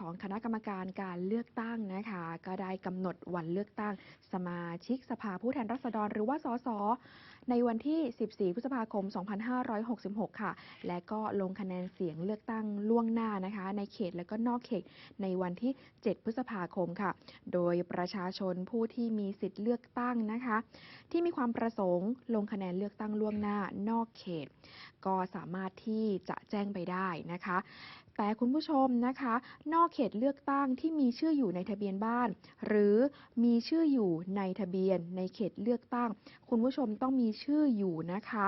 ของคณะกรรมการการเลือกตั้งนะคะ ก็ได้กำหนดวันเลือกตั้ง สมาชิกสภาผู้แทนราษฎร หรือว่าสส ในวันที่ 14 พฤษภาคม 2566 ค่ะ และก็ลงคะแนนเสียงเลือกตั้งล่วงหน้านะคะ ในเขตและก็นอกเขตในวันที่ 7 พฤษภาคมค่ะ โดยประชาชนผู้ที่มีสิทธิ์เลือกตั้งนะคะ ที่มีความประสงค์ลงคะแนนเลือกตั้งล่วงหน้านอกเขต ก็สามารถที่จะแจ้งไปได้นะคะ แต่คุณผู้ชมนะคะ นอกเขตเลือกตั้งที่มีชื่ออยู่ในทะเบียนบ้าน หรือมีชื่ออยู่ในทะเบียนในเขตเลือกตั้ง คุณผู้ชมต้องมีชื่ออยู่นะคะ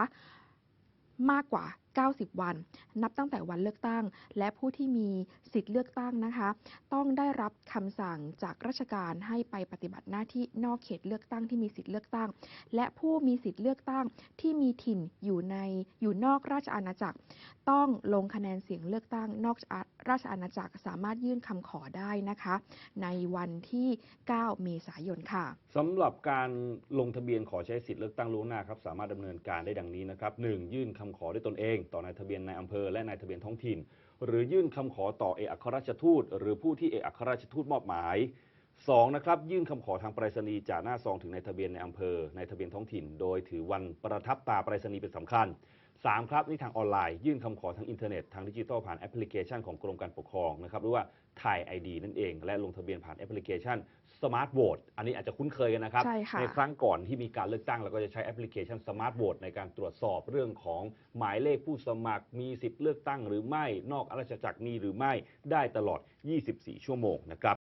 มากกว่า 90 วัน นับตั้งแต่วันเลือกตั้ง และผู้ที่มีสิทธิ์เลือกตั้งนะคะ ต้องได้รับคำสั่งจากราชการให้ไปปฏิบัติหน้าที่นอกเขตเลือกตั้งที่มีสิทธิ์เลือกตั้ง และผู้มีสิทธิ์เลือกตั้งที่มีถิ่นอยู่ในอยู่นอกราชอาณาจักร ต้องลงคะแนนเสียงเลือกตั้งนอกราชอาณาจักรสามารถยื่นคำขอได้นะคะ ในวันที่ 9 เมษายนค่ะสำหรับการลงทะเบียนขอใช้สิทธิ์เลือกตั้งล่วงหน้าครับสามารถดำเนินการได้ดังนี้นะครับ 1. ยื่นคำขอด้วยตนเองต่อนายทะเบียนในอำเภอและนายทะเบียนท้องถิ่น หรือยื่นคำขอต่อเอกอัครราชทูต หรือผู้ที่เอกอัครราชทูตมอบหมาย 2. นะครับยื่นคำขอทางไปรษณีย์จากหน้าซองถึงนายทะเบียนในอำเภอนายทะเบียนท้องถิ่น โดยถือวันประทับตาไปรษณีย์เป็นสำคัญ 3. ครับนี่ทางออนไลน์ ยื่นคำขอทางอินเทอร์เน็ตทางดิจิทัลผ่านแอปพลิเคชันของกรมการปกครองนะครับหรือว่าไทยไอดีนั่นเอง และลงทะเบียนผ่านแอปพลิเคชัน Smart Vote อันนี้อาจจะคุ้นเคยกันนะครับใช่ค่ะครั้งก่อนที่มีการเลือกตั้งเราก็จะใช้แอปพลิเคชัน Smart Vote ในการตรวจสอบเรื่องของหมายเลขผู้สมัคร มีสิทธิ์เลือกตั้งหรือไม่นอกราชจักรมีหรือไม่ได้ตลอด 24 ชั่วโมงนะครับ